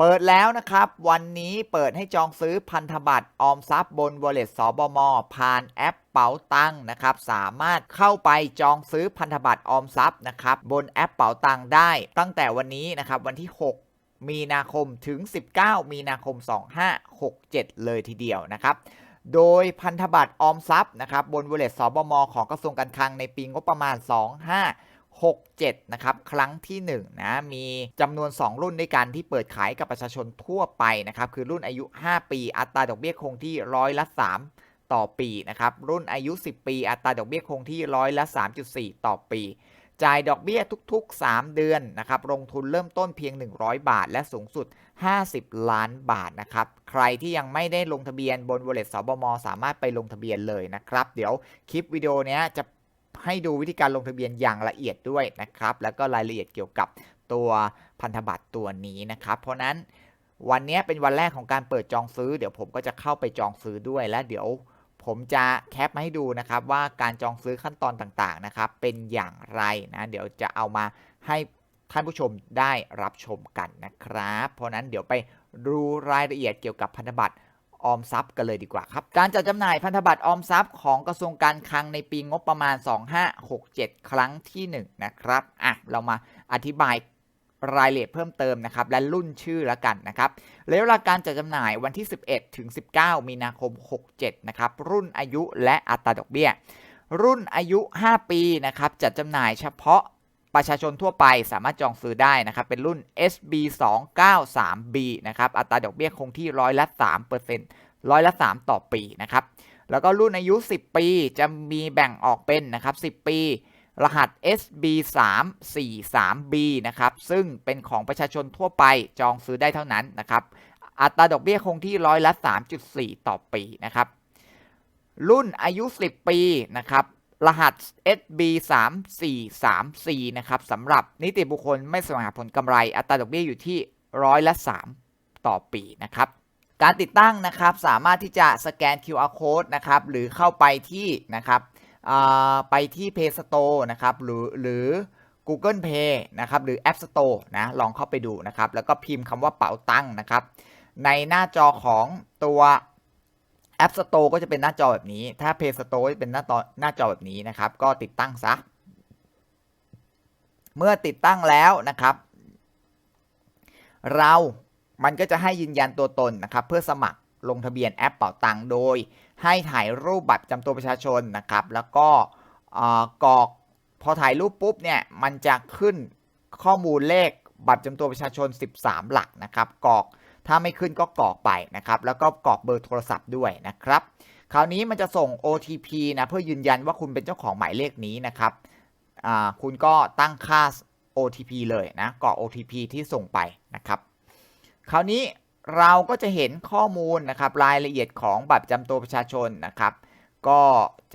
เปิดแล้วนะครับ วันนี้เปิดให้จองซื้อพันธบัตรออมทรัพย์บน Wallet สบม ผ่านแอปเป๋าตังนะครับ สามารถเข้าไปจองซื้อพันธบัตรออมทรัพย์นะครับบนแอปเป๋าตังได้ ตั้งแต่วันนี้นะครับวันที่ 6มีนาคมถึง 19 มีนาคม 2567 เลยทีเดียวนะครับ โดยพันธบัตรออมทรัพย์นะครับบน Wallet สบมของกระทรวงการคลังในปีงบประมาณ 25 67 นะครับ ครั้งที่1นะมีจำนวน 2 รุ่นด้วยกันที่เปิดขายกับประชาชนทั่วไปนะครับ คือรุ่นอายุ 5 ปี อัตราดอกเบี้ยคงที่ร้อยละ 3 ต่อปีนะครับ รุ่นอายุ 10 ปี อัตราดอกเบี้ยคงที่ร้อยละ 3.4 ต่อปี จ่ายดอกเบี้ยทุกๆ 3 เดือนนะครับ ลงทุนเริ่มต้นเพียง 100 บาท และสูงสุด 50 ล้านบาทนะครับ ใครที่ยังไม่ได้ลงทะเบียนบน Wallet สบมสามารถไปลงทะเบียนเลยนะครับ เดี๋ยวคลิปวิดีโอนี้จะ ให้ดูวิธีการลงทะเบียนอย่างละเอียดด้วยนะครับ แล้วก็รายละเอียดเกี่ยวกับตัวพันธบัตรตัวนี้นะครับ เพราะนั้นวันนี้เป็นวันแรกของการเปิดจองซื้อ เดี๋ยวผมก็จะเข้าไปจองซื้อด้วยและเดี๋ยวผมจะแคปมาให้ดูนะครับว่าการจองซื้อขั้นตอนต่างๆนะครับ เป็นอย่างไรนะ เดี๋ยวจะเอามาให้ท่านผู้ชมได้รับชมกันนะครับ เพราะนั้นเดี๋ยวไปดูรายละเอียดเกี่ยวกับพันธบัตร ออมทรัพย์กันเลยดีกว่าครับ การจัดจำหน่ายพันธบัตรออมทรัพย์ของกระทรวงการคลังในปีงบประมาณ 2567 ครั้งที่ 1 นะครับอะเรามาอธิบายรายละเอียดเพิ่มเติมนะครับและรุ่นชื่อแล้วกันนะครับแล้วเวลาการจัดจำหน่ายวันที่ 11 ถึง 19 มีนาคม 67 นะครับ รุ่นอายุและอัตราดอกเบี้ย รุ่นอายุ 5 ปีนะครับจัดจำหน่ายเฉพาะ ประชาชนทั่วไปสามารถจองซื้อได้นะครับเป็นรุ่น SB 293B นะครับอัตราดอกเบี้ยคงที่ร้อยละ3%ร้อยละ 3 ต่อปีนะครับแล้วก็รุ่นอายุ 10 ปีจะมีแบ่งออกเป็นนะครับ 10 ปี รหัส SB 343B นะครับซึ่งเป็นของประชาชนทั่วไปจองซื้อได้เท่านั้นนะครับอัตราดอกเบี้ยคงที่ร้อยละ 3.4 ต่อปีนะครับรุ่นอายุ 10 ปีนะครับ รหัส SB 3 4 3 4นะครับสำหรับนิติบุคคลไม่แสวงหาผลกำไรอัตราดอกเบี้ยอยู่ที่ร้อยละ 3 ต่อปีนะครับการติดตั้งนะครับสามารถที่จะสแกน QR code นะครับหรือเข้าไปที่นะครับไปที่ Play Store นะครับหรือหรือ Google Play นะครับหรือ App Store นะลองเข้าไปดูนะครับแล้วก็พิมพ์คำว่าเป๋าตั้งนะครับในหน้าจอของตัว App Store ก็จะเป็นหน้าจอแบบนี้ ถ้า Play Store จะเป็นหน้าจอหน้าจอแบบนี้นะครับ ก็ติดตั้งซะ เมื่อติดตั้งแล้วนะครับ เรา มันก็จะให้ยืนยันตัวตนนะครับ เพื่อสมัครลงทะเบียนแอปเป๋าตังค์โดย ให้ถ่ายรูปบัตรประจำตัวประชาชนนะครับ แล้วก็เกรอกพอถ่ายรูปปุ๊บเนี่ย มันจะขึ้นข้อมูลเลขบัตรประจำตัวประชาชน 13 หลักนะครับกรอก ถ้าไม่ขึ้นก็กรอกไปนะครับ แล้วก็กรอกเบอร์โทรศัพท์ด้วยนะครับ คราวนี้มันจะส่ง OTP นะเพื่อยืนยันว่าคุณเป็นเจ้าของหมายเลขนี้นะครับคุณก็ตั้งค่า OTP เลยนะกรอก OTP ที่ส่งไปนะครับ คราวนี้เราก็จะเห็นข้อมูลนะครับรายละเอียดของบัตรประจำตัวประชาชนนะครับ ก็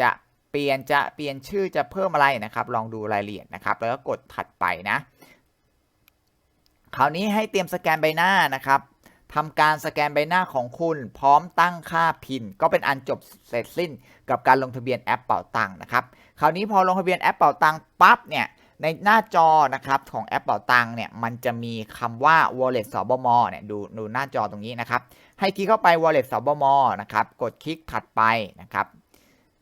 จะเปลี่ยนจะเปลี่ยนชื่อจะเพิ่มอะไรนะครับ ลองดูรายละเอียดนะครับ แล้วก็กดถัดไปนะ คราวนี้ให้เตรียมสแกนใบหน้านะครับ ทำการสแกนใบหน้าของคุณ พร้อมตั้งค่าพิน ก็เป็นอันจบเสร็จสิ้นกับการลงทะเบียนแอปเป่าตังค์นะครับ คราวนี้พอลงทะเบียนแอปเป่าตังค์ปั๊บเนี่ยในหน้าจอนะครับของแอปเป่าตังค์เนี่ยมันจะมีคำว่า wallet สบมเนี่ยดูดูหน้าจอตรงนี้นะครับ ให้คลิกเข้าไป wallet สบมนะครับกดคลิกถัดไปนะครับ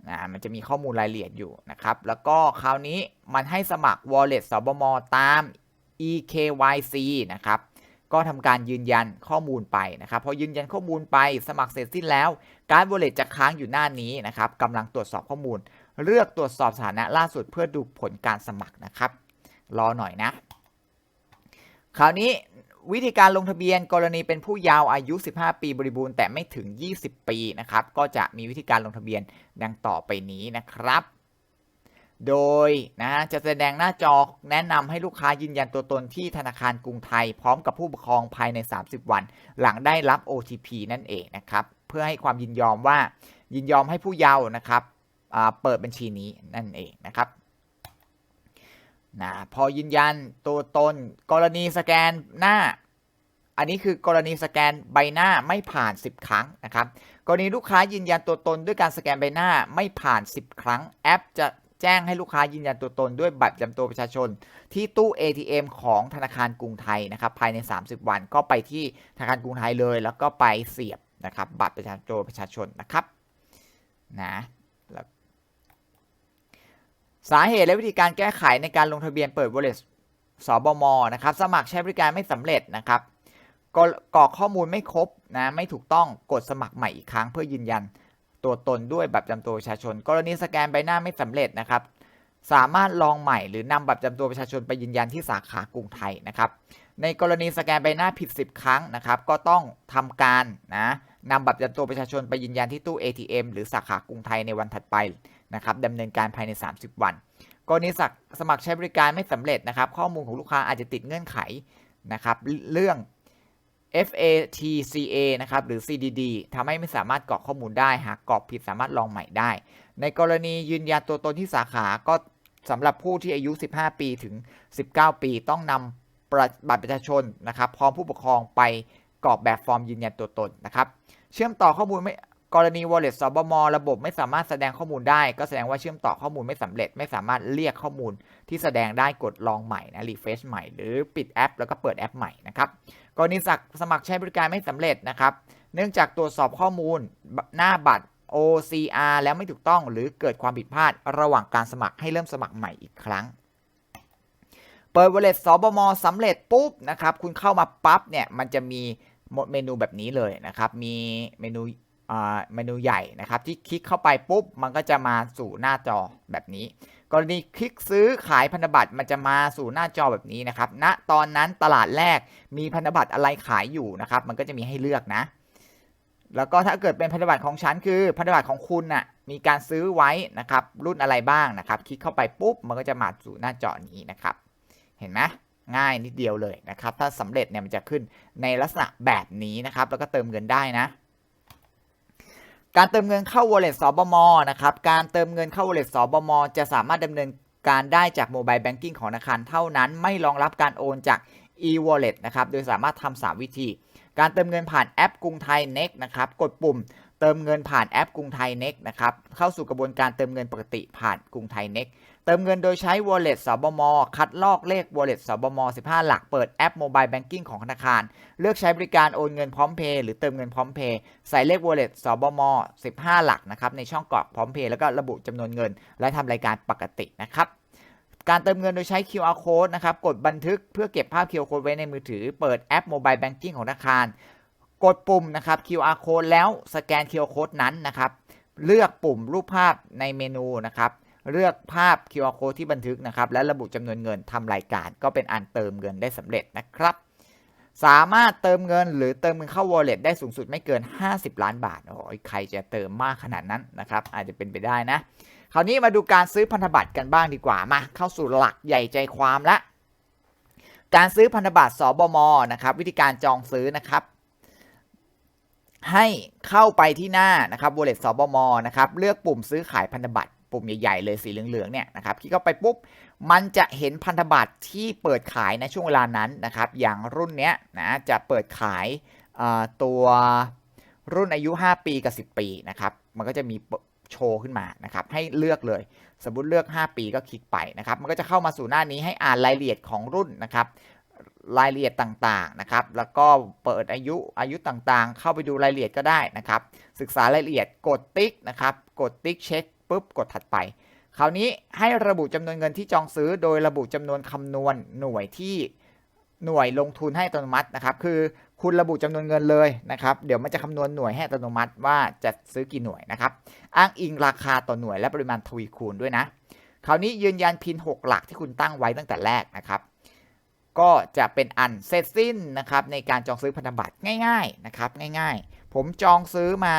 นะมันจะมีข้อมูลรายละเอียดอยู่นะครับ แล้วก็คราวนี้มันให้สมัคร wallet สบมตาม eKYC นะครับ ก็ทำการยืนยันข้อมูลไปนะครับพอยืนยันข้อมูลไปสมัครเสร็จสิ้นแล้ว การ wallet จะค้างอยู่หน้านี้นะครับกำลังตรวจสอบข้อมูล เลือกตรวจสอบสถานะล่าสุดเพื่อดูผลการสมัครนะครับ รอหน่อยนะ คราวนี้วิธีการลงทะเบียนกรณีเป็นผู้ยาวอายุ 15 ปีบริบูรณ์แต่ไม่ถึง 20 ปีนะครับ ก็จะมีวิธีการลงทะเบียนดังต่อไปนี้นะครับ โดยนะจะแสดงหน้าจอแนะนำให้ลูกค้ายืนยันตัวตนที่ธนาคารกรุงไทย พร้อมกับผู้ปกครองภายใน 30 วัน หลังได้รับ OTP นั่นเองนะครับ เพื่อให้ความยินยอมว่ายินยอมให้ผู้เยาว์นะครับเปิดบัญชีนี้นั่นเองนะครับนะพอยืนยันตัวตน กรณีสแกนหน้า อันนี้คือกรณีสแกนใบหน้าไม่ผ่าน 10 ครั้งนะครับ กรณีลูกค้ายืนยันตัวตนด้วยการสแกนใบหน้าไม่ผ่าน 10 ครั้งแอปจะ แจ้งให้ลูกค้ายืนยันตัวตนด้วยบัตรประจำตัวประชาชน ที่ตู้ ATM ของธนาคารกรุงไทยนะครับภายใน 30 วันก็ไปที่ธนาคารกรุงไทยเลย แล้วก็ไปเสียบนะครับบัตรประจำตัวประชาชนนะครับนะสาเหตุและวิธีการแก้ไขในการลงทะเบียนเปิด wallet สบมนะครับสมัครใช้บริการไม่สำเร็จนะครับกรอกข้อมูลไม่ครบนะไม่ถูกต้องกดสมัครใหม่อีกครั้งเพื่อยืนยัน ตัวตนด้วยบัตรประจำตัวประชาชน กรณีสแกนใบหน้าไม่สำเร็จนะครับ สามารถลองใหม่หรือนำบัตรประจำตัวประชาชนไปยืนยันที่สาขากรุงไทยนะครับ ในกรณีสแกนใบหน้าผิด 10 ครั้งนะครับ ก็ต้องทำการนะนำบัตรประจำตัวประชาชนไปยืนยันที่ตู้ ATM หรือสาขากรุงไทยในวันถัดไปนะครับดำเนินการภายใน 30 วัน กรณีสมัครใช้บริการไม่สำเร็จนะครับ ข้อมูลของลูกค้าอาจจะติดเงื่อนไขนะครับ เรื่อง FATCA นะครับหรือ CDD ทำให้ไม่สามารถกรอกข้อมูลได้ หากกรอกผิดสามารถลองใหม่ได้ ในกรณียืนยันตัวตนที่สาขาก็สำหรับผู้ที่อายุ 15 ปีถึง 19 ปีต้องนำบัตรประชาชนนะครับพร้อมผู้ปกครองไปกรอกแบบฟอร์มยืนยันตัวตนนะครับ เชื่อมต่อข้อมูลไม่กรณี wallet สบมระบบไม่สามารถแสดงข้อมูลได้ ก็แสดงว่าเชื่อมต่อข้อมูลไม่สำเร็จ ไม่สามารถเรียกข้อมูล ที่แสดงได้กดลองใหม่นะ refresh ใหม่หรือปิดแอป แล้วก็เปิดแอปใหม่นะครับกรณีสมัครใช้บริการไม่สำเร็จนะครับ เนื่องจากตรวจสอบข้อมูลหน้าบัตร OCR แล้วไม่ถูกต้องหรือเกิดความผิดพลาดระหว่างการสมัครให้เริ่มสมัครใหม่อีกครั้ง เปิด wallet สบมสำเร็จปุ๊บนะครับ คุณเข้ามาปั๊บเนี่ย มันจะมีเมนูแบบนี้เลยนะครับ มีเมนู เมนูใหญ่นะครับที่คลิกเข้าไปปุ๊บมันก็จะมาสู่หน้าจอแบบนี้ กรณีคลิกซื้อขายพันธบัตรมันจะมาสู่หน้าจอแบบนี้นะครับณตอนนั้นตลาดแรกมีพันธบัตรอะไรขายอยู่นะครับมันก็จะมีให้เลือกนะ แล้วก็ถ้าเกิดเป็นพันธบัตรของฉันคือพันธบัตรของคุณน่ะมีการซื้อไว้นะครับรุ่นอะไรบ้างนะครับคลิกเข้าไปปุ๊บมันก็จะมาสู่หน้าจอนี้นะครับ เห็นไหมง่ายนิดเดียวเลยนะครับถ้าสำเร็จเนี่ยมันจะขึ้นในลักษณะแบบนี้นะครับ แล้วก็เติมเงินได้นะ การเติมเงินเข้า wallet สบมนะครับ การเติมเงินเข้า wallet สบมจะสามารถดำเนินการได้จากโมบายแบงกิ้งของธนาคารเท่านั้นไม่รองรับการโอนจาก e-wallet นะครับ โดยสามารถทำ3 วิธี การเติมเงินผ่านแอปกรุงไทย Next นะครับ กดปุ่ม เติมเงินผ่านแอปกรุงไทย Next นะครับ เข้าสู่กระบวนการเติมเงินปกติผ่านกรุงไทย Next เติมเงินโดยใช้ wallet สบม คัดลอกเลข wallet สบม 15 หลัก เปิดแอป mobile banking ของธนาคาร เลือกใช้บริการโอนเงินพร้อมเพย์หรือเติมเงินพร้อมเพย์ใส่เลข wallet สบม 15 หลักนะครับในช่องกรอกพร้อมเพย์แล้วก็ระบุจำนวนเงิน และทำรายการปกตินะครับการเติมเงินโดยใช้ QR code นะครับ กดบันทึกเพื่อเก็บภาพ QR code ไว้ในมือถือ เปิดแอป mobile banking ของธนาคาร กดปุ่มนะครับ QR code แล้วสแกน QR code นั้นนะครับ เลือกปุ่มรูปภาพในเมนูนะครับเลือกภาพ QR code ที่บันทึกนะครับ และระบุจำนวนเงินทำรายการ ก็เป็นอันเติมเงินได้สำเร็จนะครับ สามารถเติมเงินหรือเติมเงินเข้า wallet ได้สูงสุดไม่เกิน 50 ล้านบาทโอ้ยใครจะเติมมากขนาดนั้นนะครับ อาจจะเป็นไปได้นะ คราวนี้มาดูการซื้อพันธบัตรกันบ้างดีกว่ามา เข้าสู่หลักใหญ่ใจความละ การซื้อพันธบัตรสบมนะครับ วิธีการจองซื้อนะครับ ให้เข้าไปที่หน้านะครับ wallet สบมนะครับ เลือกปุ่มซื้อขายพันธบัตรปุ่มใหญ่ๆเลยสีเหลืองๆเนี่ยนะครับคลิกเข้าไปปุ๊บ มันจะเห็นพันธบัตรที่เปิดขายในช่วงเวลานั้นนะครับ อย่างรุ่นเนี้ยนะจะเปิดขายตัวรุ่นอายุ 5 ปีกับ 10 ปีนะครับ มันก็จะมีโชว์ขึ้นมานะครับ ให้เลือกเลย สมมติเลือก 5 ปีก็คลิกไปนะครับ มันก็จะเข้ามาสู่หน้านี้ให้อ่านรายละเอียดของรุ่นนะครับ รายละเอียดต่างๆนะครับ แล้วก็เปิดอายุอายุต่างๆ เข้าไปดูรายละเอียดก็ได้นะครับ ศึกษารายละเอียดกดติ๊กนะครับ กดติ๊กเช็คปุ๊บกดถัดไป คราวนี้ให้ระบุจำนวนเงินที่จองซื้อ โดยระบุจำนวนคำนวณหน่วยที่หน่วยลงทุนให้อัตโนมัตินะครับ คือคุณระบุจำนวนเงินเลยนะครับ เดี๋ยวมันจะคำนวณหน่วยให้อัตโนมัติว่าจะซื้อกี่หน่วยนะครับ อ้างอิงราคาต่อหน่วยและปริมาณทวีคูณด้วยนะ คราวนี้ยืนยันพิน 6 หลักที่คุณตั้งไว้ตั้งแต่แรกนะครับ ก็จะเป็นอันเสร็จสิ้นนะครับในการจองซื้อพันธบัตรง่ายๆนะครับง่ายๆ ผมจองซื้อมา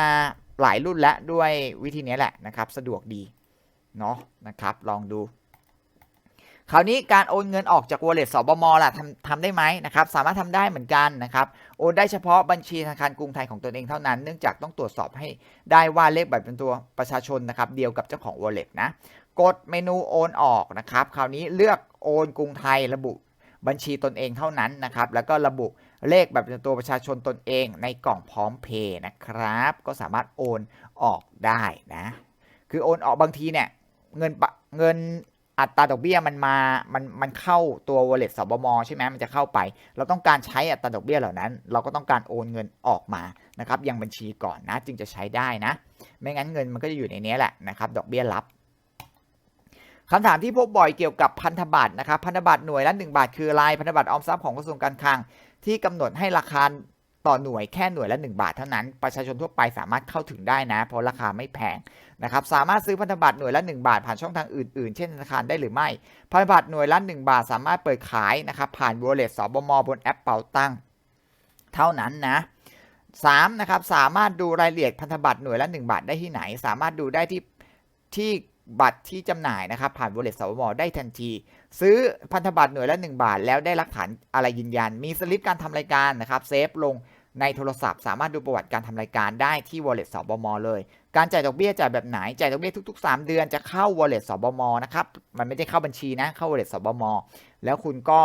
หลายรุ่นแล้วด้วยวิธีนี้แหละนะครับ สะดวกดีเนาะนะครับลองดู คราวนี้การโอนเงินออกจาก wallet สบมล่ะทำทำได้ไหมนะครับ สามารถทำได้เหมือนกันนะครับ โอนได้เฉพาะบัญชีธนาคารกรุงไทยของตนเองเท่านั้น เนื่องจากต้องตรวจสอบให้ได้ว่าเลขบัตรเป็นตัวประชาชนนะครับ เดียวกับเจ้าของ wallet นะ กดเมนูโอนออกนะครับ คราวนี้เลือกโอนกรุงไทยระบุ บัญชีตนเองเท่านั้นนะครับ แล้วก็ระบุเลขแบบตัวประชาชนตนเองในกล่องพร้อมเพย์นะครับ ก็สามารถโอนออกได้นะ คือโอนออกบางทีเนี่ยเงินปะเงินอัตราดอกเบี้ยมันมา มันมันเข้าตัว wallet สบมใช่ไหมมันจะเข้าไป เราต้องการใช้อัตราดอกเบี้ยเหล่านั้น เราก็ต้องการโอนเงินออกมานะครับยังบัญชีก่อนนะ จึงจะใช้ได้นะ ไม่งั้นเงินมันก็จะอยู่ในนี้แหละนะครับ ดอกเบี้ยรับ คำถามที่พบบ่อยเกี่ยวกับพันธบัตรนะครับพันธบัตรหน่วยละ1บาทคืออะไรพันธบัตรออมทรัพย์ของกระทรวงการคลัง ที่กำหนดให้ราคาต่อหน่วยแค่หน่วยละ 1 บาทเท่านั้น ประชาชนทั่วไปสามารถเข้าถึงได้นะ เพราะราคาไม่แพงนะครับสามารถซื้อพันธบัตรหน่วยละ 1 บาท ผ่านช่องทางอื่นๆ เช่นธนาคารได้หรือไม่ พันธบัตรหน่วยละ 1 บาทสามารถเปิดขายนะครับผ่าน wallet สบมบนแอปเป๋าตังเท่านั้นนะ 3 นะครับสามารถดูรายละเอียดพันธบัตรหน่วยละ 1 บาทได้ที่ไหน สามารถดูได้ที่ที่ บัตรที่จำหน่ายนะครับผ่าน wallet สบมได้ทันที ซื้อพันธบัตรหน่วยละ 1 บาท แล้วได้หลักฐานอะไรยืนยัน มีสลิปการทำรายการนะครับเซฟลงในโทรศัพท์ สามารถดูประวัติการทำรายการได้ที่ wallet สบมเลย การจ่ายดอกเบี้ยจ่ายแบบไหนจ่ายดอกเบี้ยทุก ๆ 3 เดือนจะเข้า wallet สบมนะครับมันไม่ได้เข้าบัญชีนะเข้า wallet สบมแล้วคุณก็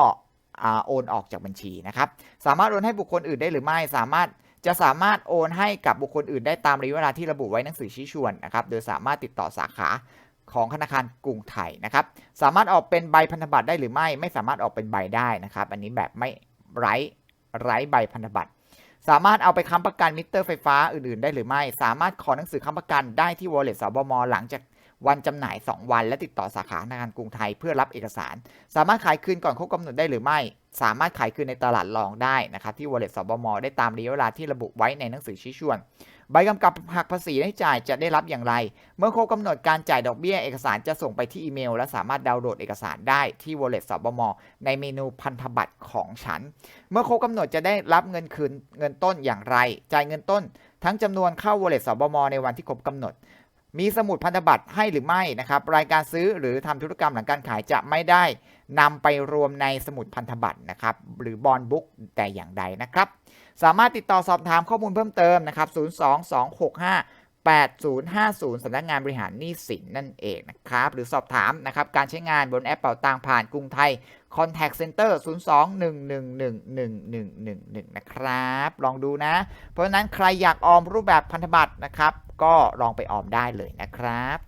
โอนออกจากบัญชีนะครับสามารถโอนให้บุคคลอื่นได้หรือไม่สามารถจะสามารถโอนให้กับบุคคลอื่นได้ตามระยะเวลาที่ระบุไว้ในหนังสือชี้ชวนนะครับ โดยสามารถติดต่อสาขา ของธนาคารกรุงไทยนะครับ สามารถออกเป็นใบพันธบัตรได้หรือไม่ ไม่สามารถออกเป็นใบได้นะครับ อันนี้แบบไม่ไร้ไร้ใบพันธบัตร สามารถเอาไปค้ำประกันมิเตอร์ไฟฟ้าอื่นๆ ได้หรือไม่ สามารถขอหนังสือค้ำประกันได้ที่ wallet สบมหลังจากวันจำหน่าย 2 วัน และติดต่อสาขาธนาคารกรุงไทยเพื่อรับเอกสาร สามารถขายคืนก่อนครบกำหนดได้หรือไม่ สามารถขายคืนในตลาดรองได้นะครับที่ wallet สบมได้ตามระยะเวลาที่ระบุไว้ในหนังสือชี้ชวน ใบกำกับหักภาษีให้จ่ายจะได้รับอย่างไร เมื่อครบกำหนดการจ่ายดอกเบี้ยเอกสารจะส่งไปที่อีเมล และสามารถดาวน์โหลดเอกสารได้ที่ wallet สบมในเมนูพันธบัตรของฉัน เมื่อครบกำหนดจะได้รับเงินคืนเงินต้นอย่างไร จ่ายเงินต้น ทั้งจำนวนเข้า wallet สบมในวันที่ครบกำหนดมีสมุดพันธบัตรให้หรือไม่นะครับ รายการซื้อหรือทำธุรกรรมหลังการขายจะไม่ได้นำไปรวมในสมุดพันธบัตรนะครับ หรือบอลบุ๊กแต่อย่างใดนะครับ สามารถติดต่อสอบถามข้อมูลเพิ่มเติมนะครับ02265 8050สำนักงานบริหารหนี้สินนั่นเองนะครับ หรือสอบถามนะครับการใช้งานบนแอปเป่าตังผ่านกรุงไทย Contact Center 02-111-1111 นะครับ ลองดูนะ เพราะฉะนั้นใครอยากออมรูปแบบพันธบัตรนะครับ ก็ลองไปออมได้เลยนะครับ